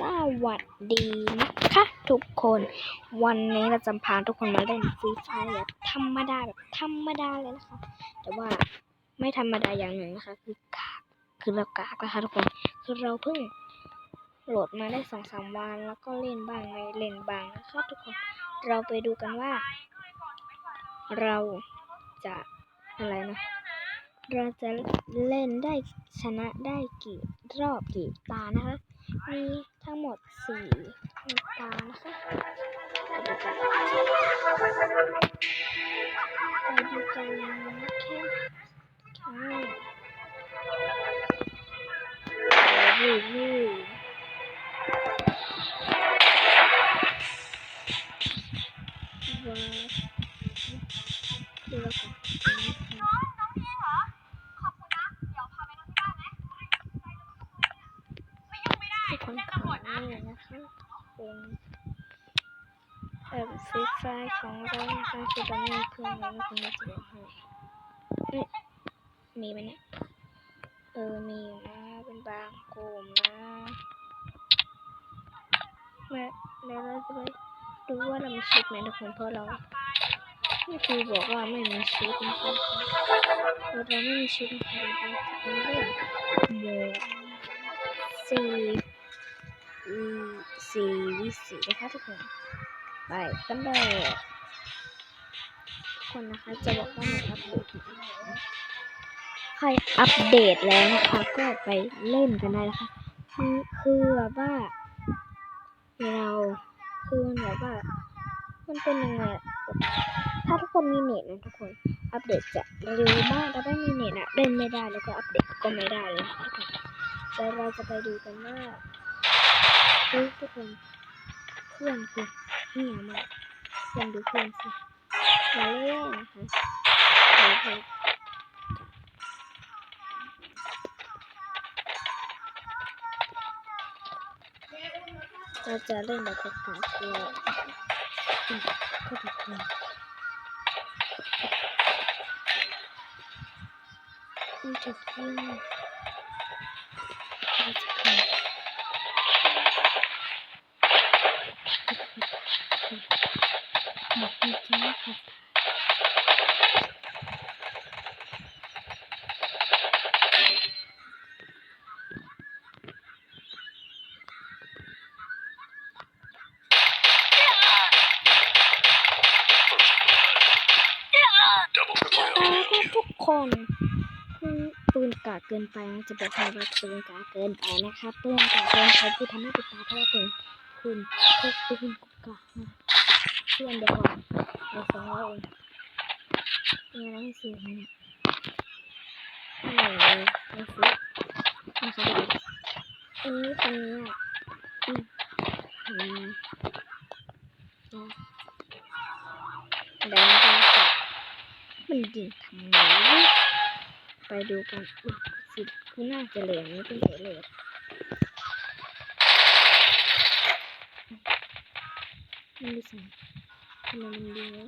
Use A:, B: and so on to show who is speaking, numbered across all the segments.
A: สวัสดีนะคะทุกคน วันนี้เราจะพาทุกคนมาเล่นฟรีไฟแบบธรรมดาแบบธรรมดาเลยนะคะ แต่ว่าไม่ธรรมดาอย่างหนึ่งนะคะ คือกากคือเรากากนะคะทุกคนคือเราเพิ่งโหลดมาได้สองสามวันแล้วก็เล่นบ้างไม่เล่นบ้างนะคะ ทุกคนเราไปดูกันว่า เราจะอะไรนะเราจะเล่นได้ชนะได้กี่รอบกี่ตานะคะ มีทั้งหมดสี่ตานะคะไปดูกันนะคะค่ะรีวิวว้าวดูแล้วกัน ของเรานะคะคือเราไม่มีเพื่อนแล้วคุณจะบอกให้เอ๊ะมีไหมเนี่ย เออ มีอยู่นะ เป็นบางกลุ่มนะมาแล้วเราจะไปดูว่าเรามีชุดไหมทุกคนเพราะเรานี่คือบอกว่าไม่มีชุดนะคะเราไม่มีชุดนะคราจะเป็นเรื่องโมสี่สี่วิสีนะคะทุกคน ไปกันเลยคนนะคะจะบอกว่ามันอัปเดตใครอัปเดตแล้วนะคะ ก็ไปเล่นกันได้นะคะคือคือแบบว่าเราคือมันแบบว่ามันเป็นยังไงถ้าทุกคนมีเน็ตนะทุกคนอัปเดตจะเร็วมากแต่ถ้าไม่มีเน็ตอะเล่นไม่ได้แล้วก็อัปเดตก็ไม่ได้เลยนะคะทุกคนแล้วเราจะไปดูกันว่าทุกคนเพื่อนคือ เหี่ยมากเพื่อนดูเพื่อนสิมาเล่นนะคะไปไปเราจะเล่นแบบกากๆเลยอืมก็ถูกต้องมันจะขึ้ บอกจริงๆว่าค่ะแต่ทุกคนคือปืนกาเกินไปนะจะบอกให้ว่าปืนกาเกินไปนะคะปืนกาเกินไปที่ทำให้ติดตาเพราะว่าปืนคุณพกปืนกานะ พื่อนเดี๋ยวก่อนเดี๋ยวสองร้อยเองเนี่ยเราให้ซื้อเนี่ยไม่เลยไม่ซื้อนะคะเดี๋ยอันนี้ตรงนี้อะอืมอืมนะเดี๋ยวมันจะมันดิ่งทำไมวะไปดูกันอุ๊ยสิคือน่าจะเหลืองนี่เป็นเหลืองมันดีสัน ทำไมมันดีวะ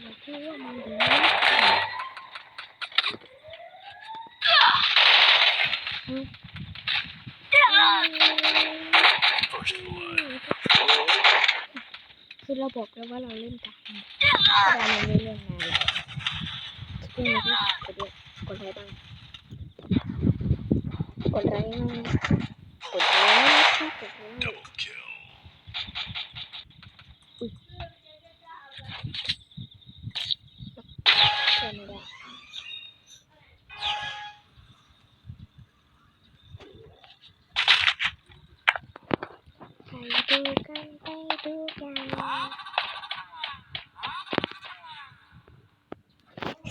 A: เราคิดว่ามันดีคือเราบอกแล้วว่าเราเล่นกันแต่เราไม่เล่นงานเราซึ่งเราก็กดเลยกดอะไรบ้กดไลค์บ้าง กดไลค์นะคะกดไลค์อุ้ยเชื่อไม่ได้ไปดูกันไปดูกัน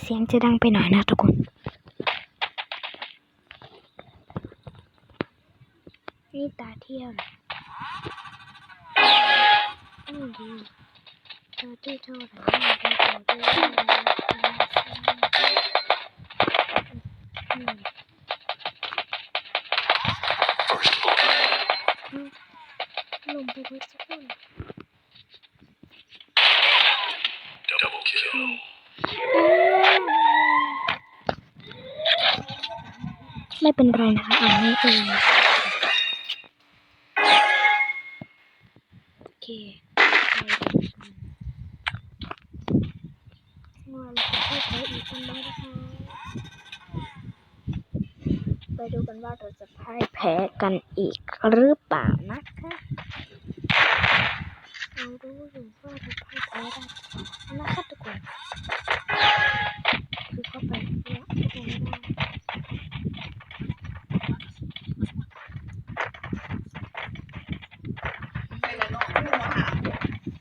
A: เสียงจะดังไปหน่อยนะทุกคน นี่ตาเทียมอืมดีเธอที่โทษนะนี่ดีเธอที่โทษนลงไปไว้สักคนไรไม่เป็นไรนะคะอ่านไม่เอง โอเคว่าเราจะใช้ใช้อีกคนได้นะคะไปดูกันว่าเราจะพ่ายแพ้กันอีกหรือเปล่านะคะเรารู้อยู่ว่าเราพ่ายแพ้ได้นะคะทุกคน คือเข้าไปแล้วทุกคนไม่ได้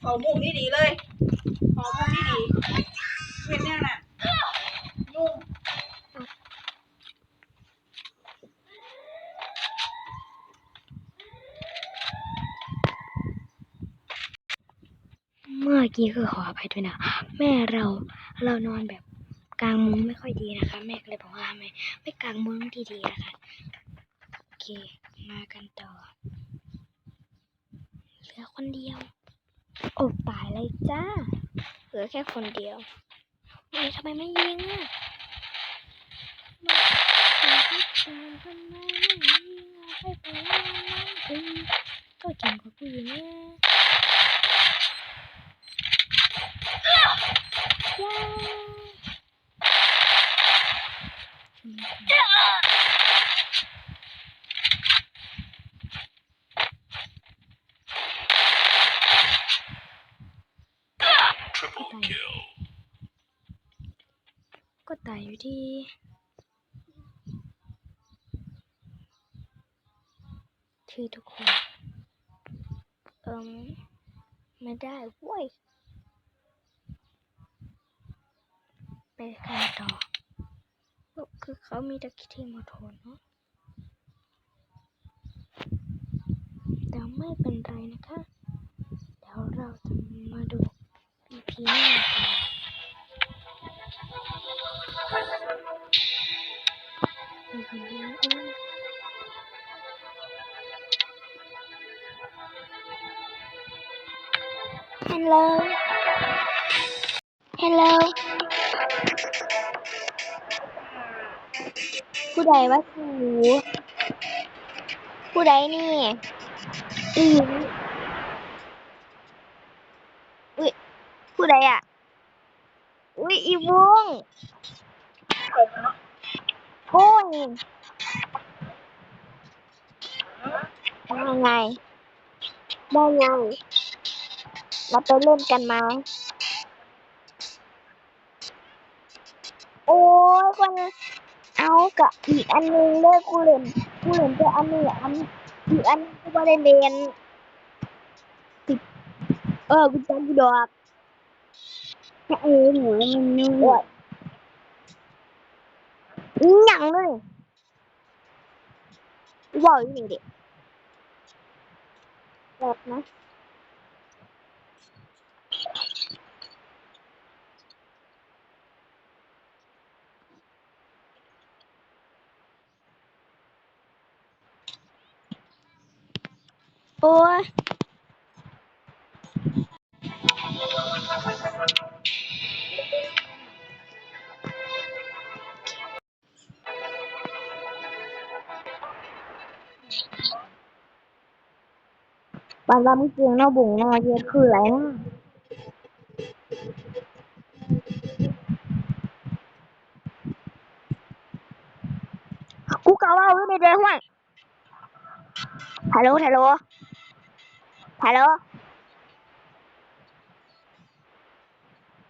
B: เขา มุมนี่ดีเลยเขามุมนี่ดีเป็นเนี่ยน่ะยุ่ง
A: เมื่อกี้คือขออภัยด้วยนะ แม่เราเรานอนแบบกลางมุ้งไม่ค่อยดีนะคะ แม่ก็เลยบอกว่าไม่ไม่กลางมุ้งดีๆนะคะโอเคมากันต่อเหลือคนเดียว โอ้ตายเลยจ้า เหลือแค่คนเดียวเฮ้ยทำไมไม่ยิงอะก็เก่งกว่ากูอยู่เนี่ยว้าวู่ดีที่ทุกคน เอิมไม่ได้เว้ย ไปกันต่อ ก็คือเขามีตะคิที่มาโทนเนาะแต่ไม่เป็นไรนะคะ เดี๋ยวเราจะมาดู EP หน้า ฮัลโหลฮัลโหลผู้ใดวะสูผู้ใดนี่อีหญิงอุ้ยผู้ใดอะ อุ้ยอีวงโอ้ยยังไงได้เลย เราไปเล่นกันไหมโอ้ยคนเอากับอีกอันหนึงเลยกูเล่นกูเล่นแต่อันนี้อันอีกอันนึงกูไม่ได้เล่นเออกูจำกูดอกเออหนูมันนุ่มอีหยังเลยกูบอกอยู่นี่เด็กแบบนะ โอ้ยบางวันมึงเสียงเนาบุ๋งเนาเย็ดคืออะไรนะกูกะว่าอยู่ในเดือนห้วยฮัลโหลฮัลโหล ฮัลโหล